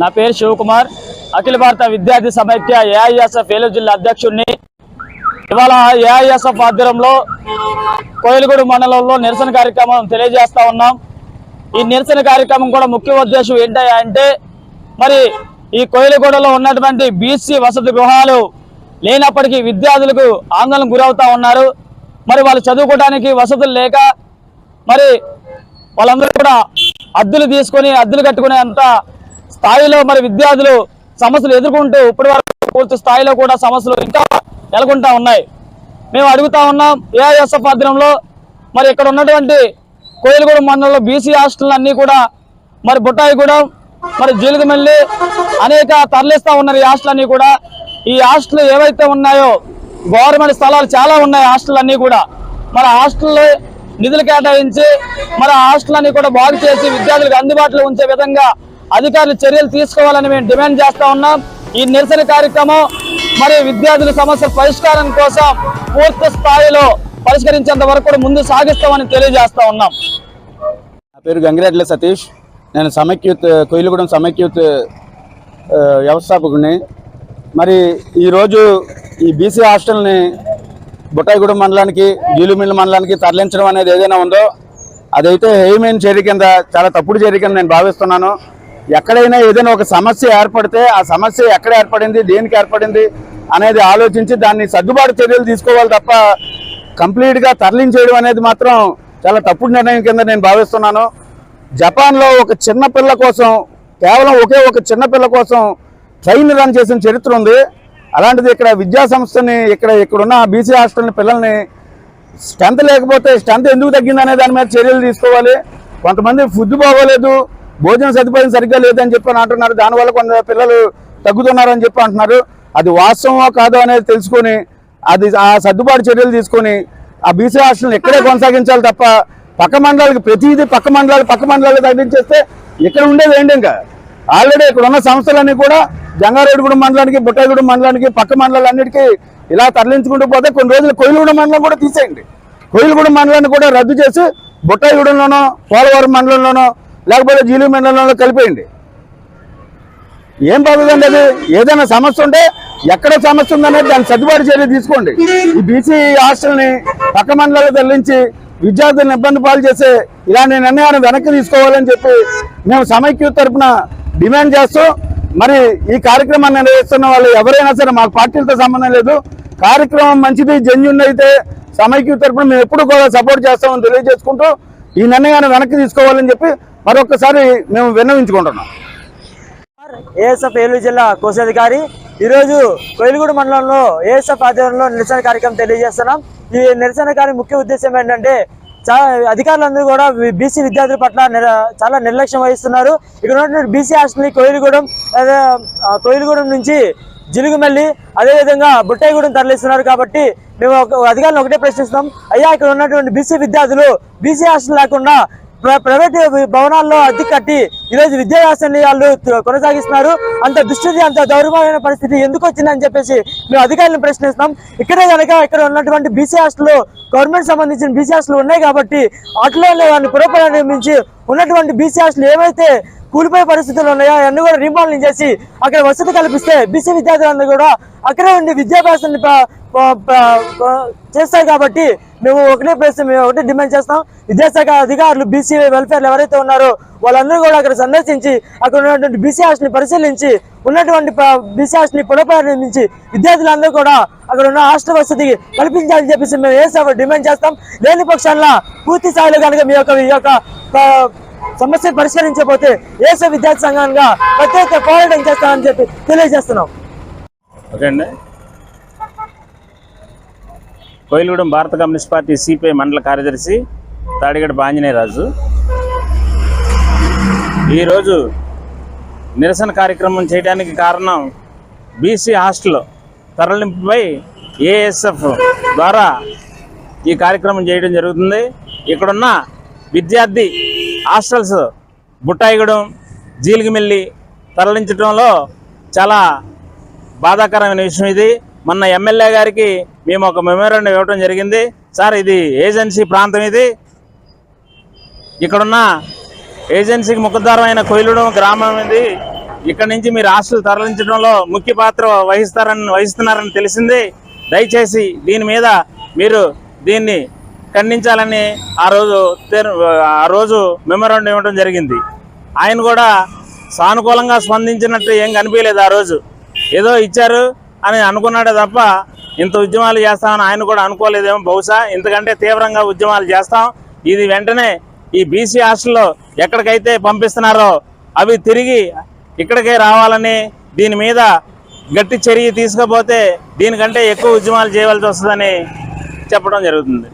నా పేరు శివకుమార్. అఖిల భారత విద్యార్థి సమైక్య ఏఐఎస్ఎఫ్ ఏలూరు జిల్లా అధ్యక్షుడిని. ఇవాళ ఏఐఎస్ఎఫ్ ఆధ్వర్యంలో కోయలగూడు మండలంలో నిరసన కార్యక్రమం తెలియజేస్తా ఉన్నాం. ఈ నిరసన కార్యక్రమం కూడా ముఖ్య ఉద్దేశం ఏంటయ్యా అంటే మరి ఈ కోయలగూడలో ఉన్నటువంటి బీసీ వసతి గృహాలు లేనప్పటికీ విద్యార్థులకు ఆందోళన గురవుతా ఉన్నారు. మరి వాళ్ళు చదువుకోవడానికి వసతులు లేక మరి వాళ్ళందరూ కూడా అద్దెలు తీసుకొని అద్దెలు కట్టుకునే అంత స్థాయిలో మరి విద్యార్థులు సమస్యలు ఎదుర్కొంటూ ఇప్పటి వరకు పూర్తి స్థాయిలో కూడా సమస్యలు ఇంకా నెలకొంటా ఉన్నాయి. మేము అడుగుతా ఉన్నాం ఏఐఎస్ఎఫ్ ఆధ్వర్యంలో మరి ఇక్కడ ఉన్నటువంటి కోయిలగూడెం మండలంలో బీసీ హాస్టల్ అన్నీ కూడా మరి బుట్టాయిగూడెం మరి జీలుగుమెల్లి అనేక తరలిస్తా ఉన్నారు ఈ హాస్టల్ అన్నీ కూడా. ఈ హాస్టల్ ఏవైతే ఉన్నాయో గవర్నమెంట్ స్థలాలు చాలా ఉన్నాయి హాస్టల్ అన్నీ కూడా. మరి హాస్టల్ నిధులు కేటాయించి మరి హాస్టల్ అన్ని కూడా బాగు చేసి విద్యార్థులకు అందుబాటులో ఉంచే విధంగా అధికారులు చర్యలు తీసుకోవాలని మేము డిమాండ్ చేస్తా ఉన్నాం. ఈ నిరసన కార్యక్రమం మరి విద్యార్థుల సమస్యల పరిష్కారం కోసం పూర్తి స్థాయిలో పరిష్కరించేంత వరకు కూడా ముందు సాగిస్తామని తెలియజేస్తా ఉన్నాం. నా పేరు గంగిరెడ్ల సతీష్. నేను సమైక్యూత్ కొయిలగూడెం సమైక్యూత్ వ్యవస్థాపకుడిని. మరి ఈరోజు ఈ బీసీ హాస్టల్ని బుట్టాయిగూడెం మండలానికి జీలుమిల్లి మండలానికి తరలించడం అనేది ఏదైనా ఉందో అదైతే హేమైన చర్య కింద చాలా తప్పుడు చర్య కింద నేను భావిస్తున్నాను. ఎక్కడైనా ఏదైనా ఒక సమస్య ఏర్పడితే ఆ సమస్య ఎక్కడ ఏర్పడింది దేనికి ఏర్పడింది అనేది ఆలోచించి దాన్ని సర్దుబాటు చర్యలు తీసుకోవాలి తప్ప కంప్లీట్గా తరలించేయడం అనేది మాత్రం చాలా తప్పుడు నిర్ణయం కింద నేను భావిస్తున్నాను. జపాన్లో ఒక చిన్న పిల్ల కోసం కేవలం ఒకే ఒక చిన్న పిల్ల కోసం ట్రైన్ రన్ చేసిన చరిత్ర ఉంది. అలాంటిది ఇక్కడ విద్యా సంస్థని ఇక్కడ ఇక్కడున్న బీసీ హాస్టల్ని పిల్లల్ని స్ట్రెంత్ లేకపోతే స్ట్రెంత్ ఎందుకు తగ్గిందనే దాని మీద చర్యలు తీసుకోవాలి. కొంతమంది ఫుడ్ బాగోలేదు భోజన సదుపాయం సరిగ్గా లేదని చెప్పి అంటున్నారు. దానివల్ల కొంత పిల్లలు తగ్గుతున్నారని చెప్పి అంటున్నారు. అది వాస్తవమో కాదో అనేది తెలుసుకొని అది ఆ సర్దుబాటు చర్యలు తీసుకొని ఆ బీసీ హాస్టల్ని ఇక్కడే కొనసాగించాలి తప్ప పక్క మండలాలకు ప్రతిదీ పక్క మండలాలు పక్క మండలాలు తగ్గించేస్తే ఇక్కడ ఉండేది ఏంటి ఇంకా? ఆల్రెడీ ఇక్కడ ఉన్న సంస్థలన్నీ కూడా జంగారెడ్డిగూడెం మండలానికి బుట్టాయిగూడెం మండలానికి పక్క మండలాలన్నిటికీ ఇలా తరలించుకుంటూ పోతే కొన్ని రోజులు కోయిలగూడెం మండలం కూడా తీసేయండి. కోయిలగూడెం మండలాన్ని కూడా రద్దు చేసి బుట్టాయిగూడెంలోనో పోలవరం మండలంలోనో లేకపోతే జీలు మండలంలో కలిపేయండి. ఏం బాగుందండి అది? ఏదైనా సమస్య ఉంటే ఎక్కడ సమస్య ఉందనేది దాన్ని సర్దుబాటు చర్య తీసుకోండి. ఈ బీసీ హాస్టల్ని పక్క మండలాలు తరలించి విద్యార్థులను ఇబ్బంది పాలు చేసే ఇలాంటి నిర్ణయాన్ని వెనక్కి తీసుకోవాలని చెప్పి మేము సమైక్య తరపున డిమాండ్ చేస్తూ మరి ఈ కార్యక్రమాన్ని నిర్వహిస్తున్న వాళ్ళు ఎవరైనా సరే మాకు పార్టీలతో సంబంధం లేదు. కార్యక్రమం మంచిది జెన్యున్ అయితే సమైక్య తరపున మేము ఎప్పుడు కూడా సపోర్ట్ చేస్తామని తెలియజేసుకుంటూ ఈ నిర్ణయాన్ని వెనక్కి తీసుకోవాలని చెప్పి మరొకసారి మేము విన్నవించుకుంటున్నాం. ఏఎస్ఎఫ్ ఏలూరు జిల్లా కోశాధికారి ఈరోజు కోయిలగూడ మండలంలో ఏఎస్ఎఫ్ ఆధ్వర్యంలో నిరసన కార్యక్రమం తెలియజేస్తున్నాం. ఈ నిరసన కార్యం ముఖ్య ఉద్దేశం ఏంటంటే చాలా అధికారులందరూ కూడా బీసీ విద్యార్థుల పట్ల చాలా నిర్లక్ష్యం వహిస్తున్నారు. ఇక్కడ ఉన్నటువంటి బీసీ హాస్టల్ని కోయిలగూడెం కోయిలగూడెం నుంచి జిలుగుమల్లి అదేవిధంగా బుట్టాయిగూడెం తరలిస్తున్నారు కాబట్టి మేము ఒక అధికారులను ఒకటే ప్రశ్నిస్తున్నాం. అయ్యా ఇక్కడ ఉన్నటువంటి బీసీ విద్యార్థులు బీసీ హాస్టల్ లేకుండా ప్రైవేట్ భవనాల్లో అద్దె కట్టి ఈరోజు విద్యా వ్యవస్థని వాళ్ళు కొనసాగిస్తున్నారు. అంత దుస్థితి అంత దౌర్భమైన పరిస్థితి ఎందుకు వచ్చిందని చెప్పేసి మేము అధికారులను ప్రశ్నిస్తున్నాం. ఇక్కడే కనుక ఇక్కడ ఉన్నటువంటి బీసీ హాస్టల్ గవర్నమెంట్ సంబంధించిన బీసీ హాస్టల్ ఉన్నాయి కాబట్టి వాటిలో వాళ్ళని పురపర నిర్మించి ఉన్నటువంటి బీసీ హాస్టల్ ఏవైతే కూలిపోయే పరిస్థితులు ఉన్నాయో? అన్ని కూడా రీమోడలింగ్ చేసి అక్కడ వసతి కల్పిస్తే బీసీ విద్యార్థులందరూ కూడా అక్కడే ఉండి విద్యాభ్యాసాన్ని చేస్తాయి కాబట్టి మేము ఒకటే ప్లేస్ మేము ఒకటే డిమాండ్ చేస్తాం. విద్యాశాఖ అధికారులు బీసీ వెల్ఫేర్ ఎవరైతే ఉన్నారో వాళ్ళందరూ కూడా అక్కడ సందర్శించి అక్కడ ఉన్నటువంటి బీసీ హాస్టల్ని పరిశీలించి ఉన్నటువంటి బీసీ హాస్టల్ని పునఃప్రారంభించి విద్యార్థులందరూ కూడా అక్కడ ఉన్న హాస్టల్ వసతి కల్పించాలని చెప్పేసి మేము ఏ డిమాండ్ చేస్తాం. లేని పక్షాన పూర్తి స్థాయిలో కనుక మీ యొక్క ఈ యొక్క సమస్య పరిష్కరించకపోతే ఏసో విద్యార్థి సంఘంగా ప్రత్యేక పోరాటం చేస్తామని చెప్పి తెలియజేస్తున్నాం. ఓకే అండి. కోయిలగూడెం భారత కమ్యూనిస్ట్ పార్టీ సిపిఐ మండల కార్యదర్శి తాడిగడ ఆంజనేయరాజు ఈరోజు నిరసన కార్యక్రమం చేయడానికి కారణం బీసీ హాస్టల్ తరలింపుపై ఏఎస్ఎఫ్ ద్వారా ఈ కార్యక్రమం చేయడం జరుగుతుంది. ఇక్కడున్న విద్యార్థి హాస్టల్స్ బుట్టాయిగూడెం జీలిగిమిల్లి తరలించడంలో చాలా బాధాకరమైన విషయం ఇది. మొన్న ఎమ్మెల్యే గారికి మేము ఒక మెమోరాండం ఇవ్వడం జరిగింది. సార్ ఇది ఏజెన్సీ ప్రాంతం ఇది. ఇక్కడున్న ఏజెన్సీకి ముఖద్వారమైన కొయిలుడం గ్రామం ఇది. ఇక్కడ నుంచి మీరు హాస్టల్ తరలించడంలో ముఖ్య పాత్ర వహిస్తారని వహిస్తున్నారని తెలిసింది. దయచేసి దీని మీద మీరు దీన్ని ఖండించాలని ఆ రోజు ఆ రోజు మెమరాండం ఇవ్వడం జరిగింది. ఆయన కూడా సానుకూలంగా స్పందించినట్టు ఏం కనిపించలేదు ఆ రోజు. ఏదో ఇచ్చారు అని అనుకున్నాడే తప్ప ఇంత ఉద్యమాలు చేస్తామని ఆయన కూడా అనుకోలేదేమో బహుశా. ఇంతకంటే తీవ్రంగా ఉద్యమాలు చేస్తాం. ఇది వెంటనే ఈ బీసీ హాస్టల్లో ఎక్కడికైతే పంపిస్తున్నారో అవి తిరిగి ఇక్కడికే రావాలని దీని మీద గట్టి చర్య తీసుకపోతే దీనికంటే ఎక్కువ ఉద్యమాలు చేయవలసి వస్తుందని చెప్పడం జరుగుతుంది.